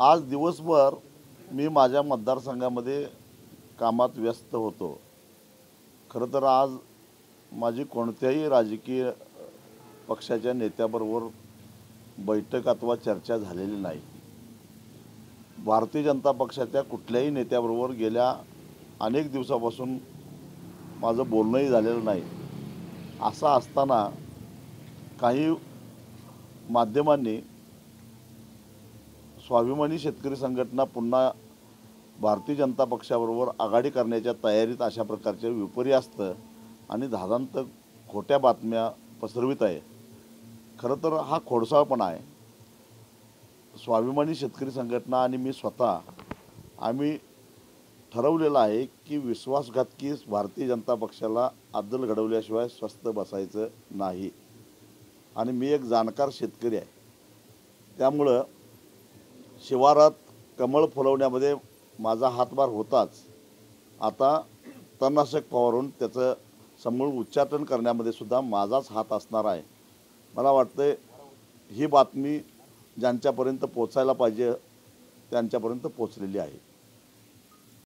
आज दिवसभर मी माझ्या मतदारसंघामध्ये कामात व्यस्त होतो. खरं तर आज माझी कोणत्याही राजकीय पक्षाच्या नेत्याबरोबर बैठक अथवा चर्चा झालेली नाही. भारतीय जनता पक्षाच्या कुठल्याही नेत्याबरोबर गेल्या अनेक दिवसापासून माझं बोलणंही झालेलं नाही. असं असताना काही माध्यमांनी स्वाभिमानी शेतकरी संघटना पुन्हा भारतीय जनता पक्षाबरोबर आघाडी करण्याच्या तयारीत अशा प्रकारचे विपर्यास्त आणि धादांत खोट्या बातम्या पसरवित आहे. खरं तर हा खोडसाळपणा आहे. स्वाभिमानी शेतकरी संघटना आणि मी स्वतः आम्ही ठरवलेलं आहे की विश्वासघातकी भारतीय जनता पक्षाला अद्दल घडवल्याशिवाय स्वस्त बसायचं नाही. आणि मी एक जाणकार शेतकरी आहे. त्यामुळं शिवारात कमळ फुलवण्यामध्ये माझा हातभार होताच. आता तणनाशक फवारून त्याचं समूळ उच्चाटन करण्यामध्ये सुद्धा माझाच हात असणार आहे. मला वाटतं ही बातमी ज्यांच्यापर्यंत पोचायला पाहिजे त्यांच्यापर्यंत पोचलेली आहे.